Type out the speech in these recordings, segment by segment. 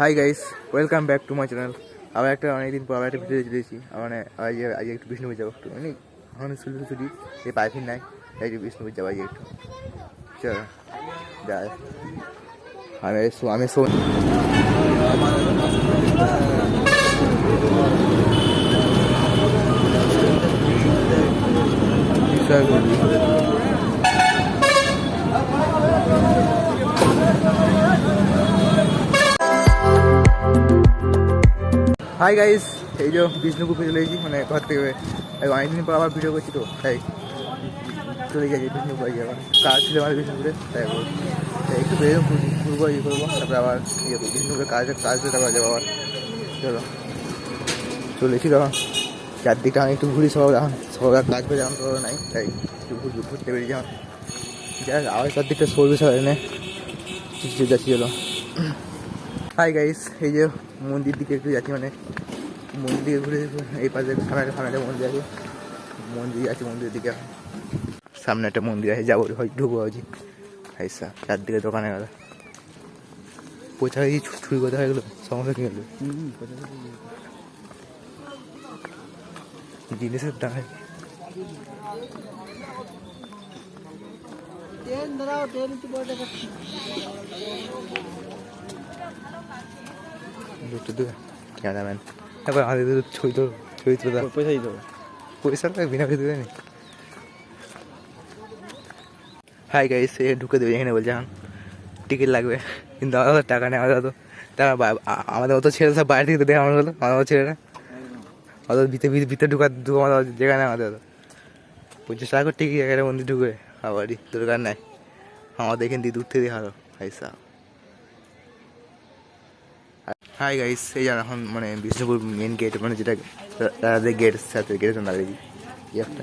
Hi guys welcome back to my channel আবার একটা অনেকদিন পর আবার একটা ভিডিও দিয়েছি মানে আজ আজ একটু বিষ্ণুপুর যাব একটু। মানে এখন স্কুল ছুটি, এই পাইফিন নাই একটু বিষ্ণুপুর যাব আজ একটু। চলো যাই আমি আমি শোন হাই গাইস এই যে বিষ্ণুপুর চলে এসেছি মানে ঘর থেকে অনেকদিন পর আবার ভিডিও করছি তো, তাই। চলে গেছি বিষ্ণুপুর আবার। কাজ ছিল আমার বিষ্ণুপুরে তাই একটু বেরো ঘুরবো ইয়ে করব, তারপরে আবার ইয়ে করব। বিষ্ণুপুরে কাজ কাজ তারপর যাব আবার। চলো। চলেছি তখন। চারদিকটা আমি একটু ঘুরি সব, এখন সব কাজ করে এখন তো নাই, তাই। একটু ঘুরবো ঘুরতে এখন। যাক আবার চারদিকটা সরবে সব এনে। যাচ্ছি, চলো। হাই গাইস এই যে মন্দির দিকে একটু যাচ্ছি মানে মন্দির দিকে ঘুরে এই পাশে সামনে সামনে একটা মন্দির আছে। মন্দির আছে, মন্দিরের দিকে। সামনে একটা মন্দির আছে, যাব হয় ঢুকবো হয়েছি হাইসা চারদিকে দোকানে গেল পয়সা এই ছুরি কথা হয়ে গেলো সমস্যা কি হলো? জিনিসের দাম ট্রেন ট্রেন দুটো ক্যামেরাম্যান তারপর আমাদের তো পয়সা দিতে হবে। পয়সা তো বিনা হাই গাইস এ ঢুকে দেবে এখানে বলছে এখন টিকিট লাগবে। কিন্তু আমাদের টাকা নেই আমাদের তো আমাদের মতো ছেলে সব বাইরে থেকে তো দেখে আমাদের হলো আমাদের ছেলেরা অত ভিতরে ভিতরে ভিতরে ঢুকা আমাদের যেখানে আমাদের তো পঞ্চাশ টাকা করে টিকিট এখানে মন্দির ঢুকে আবারই দরকার নাই। আমাদের এখান দিয়ে দূর থেকে হারো হাই সা হাই গাইস এই যে এখন মানে বিষ্ণুপুর মেন গেট মানে যেটা গেট সাথে গেটের জন্য এই একটা।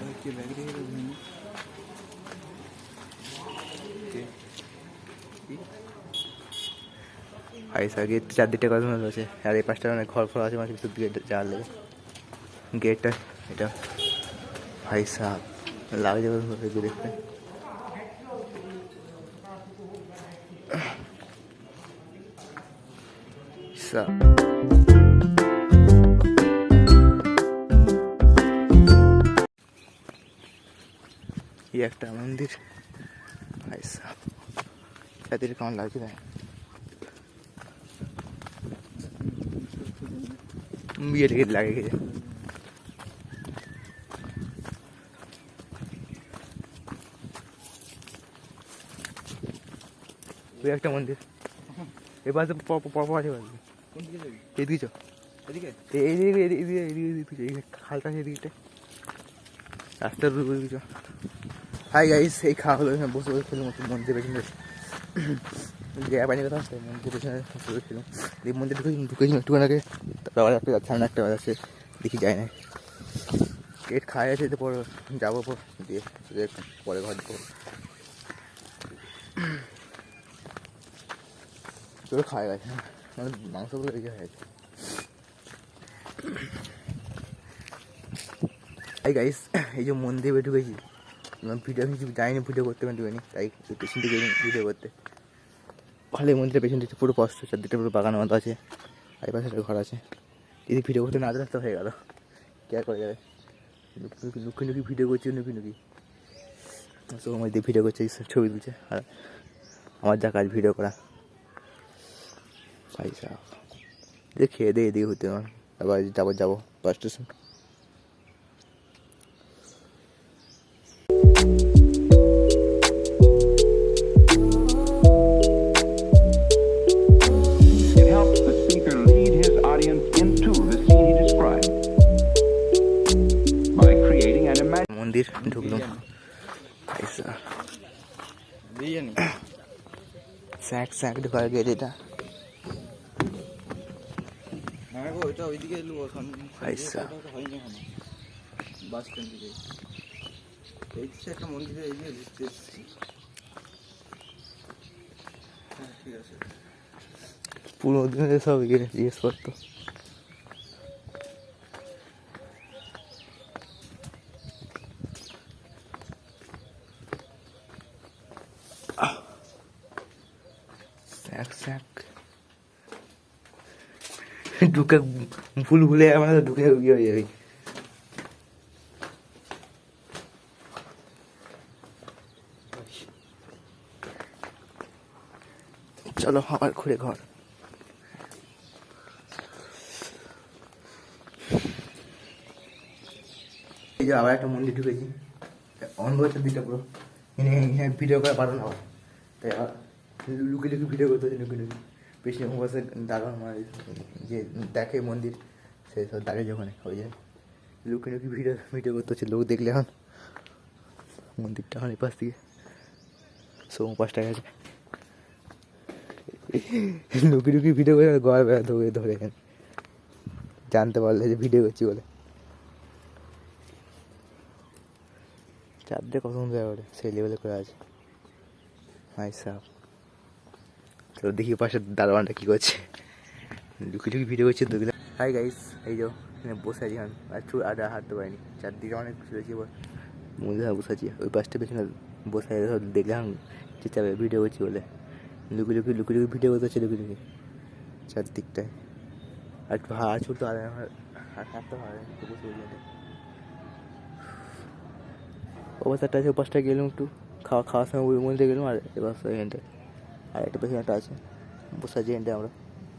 স্যার গেট চারদিকটা সুন্দর আছে আর এই পাঁচটা মানে ঘর ফর আছে মানে কিছু দিকে যাওয়ার লেগে। গেটটা এটা। ভাই সাহ লাগে যাবে দেখতে। সাহ এই একটা মন্দির ভাই সাহ চারদিকে কেমন লাগছে তাই বিয়ে টিকিট লাগে গেছে ওই একটা মন্দির এবার তো পপ আছে বাড়ি কোন দিকে যাবি? এদিকে চো এদিকে? এদিকে এদিকে এদিকে এদিকে এই খালটা এদিকটা রাস্তার উপর হাই গাইস এই খাওয়া হলো এখানে বসে বসে খেলাম একটু মন্দির পেছনে জায়গা পাইনি কথা মন্দির পেছনে বসে বসে খেলাম। এই মন্দির ঢুকে ঢুকেছিলাম একটু আগে। তারপর একটা সামনে একটা আছে দেখি যায় না পেট খাওয়া আছে তো পরে যাব পর দিয়ে পরে ঘর যাব তোর খাওয়া গেছে মানে মাংসগুলো হয়ে। গেছে এই গাইস এই যে মন্দিরে ঢুকেছি ভিডিও কিছু যাইনি ভিডিও করতে পারি তাই পেছন থেকে ভিডিও করতে। এই মন্দিরের পেছন দিকে পুরো কষ্ট চারদিকটা পুরো বাগান মতো আছে। আর পাশে একটা ঘর আছে। যদি ভিডিও করতে না জানাস তো হয়ে গেল। কে করা যাবে? লুকি লুকি ভিডিও করছি, লুকি লুকি। সব আমার দিয়ে ভিডিও করছে, ছবি তুলছে। আর আমার যা কাজ ভিডিও করা। পয়সা দিয়ে খেয়ে দিয়ে এদিকে হতে আমার আবার যাব যাব bus station It helps the speaker lead his audience into the scene he described by creating an imagination. মন্দির ঢুকলাম স্যাক স্যাক ঢোকার গেট এটা পুরো দিনের সব ইয়ে জিনিসপত্র। স্যাক স্যাক ঢুকে ভুল ভুলে আমার ঢুকে ইয়ে হয়ে যাবে চলো, আবার ঘুরে ঘর। এই যে আবার একটা মন্দির ঢুকেছি। অন্ধ হচ্ছে দিকটা পুরো। ভিডিও করে পারো না তাই আবার লুকি লুকি ভিডিও করতে হচ্ছে লুকি লুকি পেছনে বসে দাঁড়ান মানে যে দেখে মন্দির সেই সব দাঁড়িয়ে ওখানে ওই যে লুকি লুকি ভিডিও ভিডিও করতে হচ্ছে লোক দেখলে এখন। মন্দিরটা এখন পাশ থেকে সোম পাঁচটা গেছে। লুকি লুকি ভিডিও করে গড় বেড়া ধরে ধরে জানতে পারলে যে ভিডিও করছি বলে। চারটে কত সুন্দর সেই লেভেলে করে আছে। হাই সাপ। তো দেখি পাশে দারোয়ানটা কী করছে। লুকি লুকি ভিডিও করছে তো হাই গাইস এই যাও এখানে বসে আছি এখন আর চুল আর হাঁটতে পারিনি। চারদিকে অনেক কিছু রয়েছে, এবার মধ্যে বসে আছি। ওই পাশটা পেছনে বসে সব দেখলাম চেঁচাবে ভিডিও করছি বলে। লুকি লুকি লুকি লুকি ভিডিও করতে হচ্ছে লুকি লুকি। চারদিকটায়। আর একটু হাড় ছুটতে আর হাত হাঁটতে পারে বসে বসে অবস্থাটা আছে পাঁচটা গেলাম একটু। খাওয়া, খাওয়ার সময় মধ্যে গেলাম আর এবার এখানটায়। আর একটা পেছনে একটা আছে। বসে আছি এখানটায় আমরা।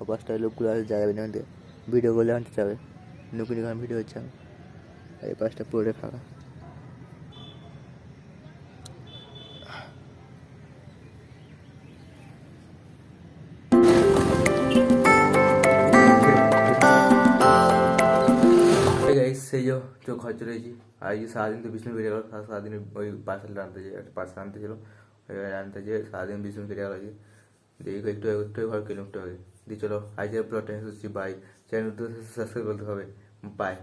পাঁচটায় লোকগুলো আছে যাবে না এখানটায় ভিডিও করলে আনতে যাবে নতুন এখানে ভিডিও হচ্ছে আর এই পাঁচটা পুরোটাই ফাঁকা। সেই যে তো ঘর চলে এসেছি আর এই যে সারাদিন তো বিষ্ণু কেটে গেল। সারা- সারাদিন ওই পার্সেল আনতে পার্সেল আনতে ছিল আনতে যে সারাদিন বিষ্ণু কেটে গেল আজকে দিয়ে একটু একটু ঘর কিলোমিটার আগে দিয়ে চলো আজকের ব্লগটা এসেছি বাই চ্যানেল সাবস্ক্রাইব করতে হবে বাই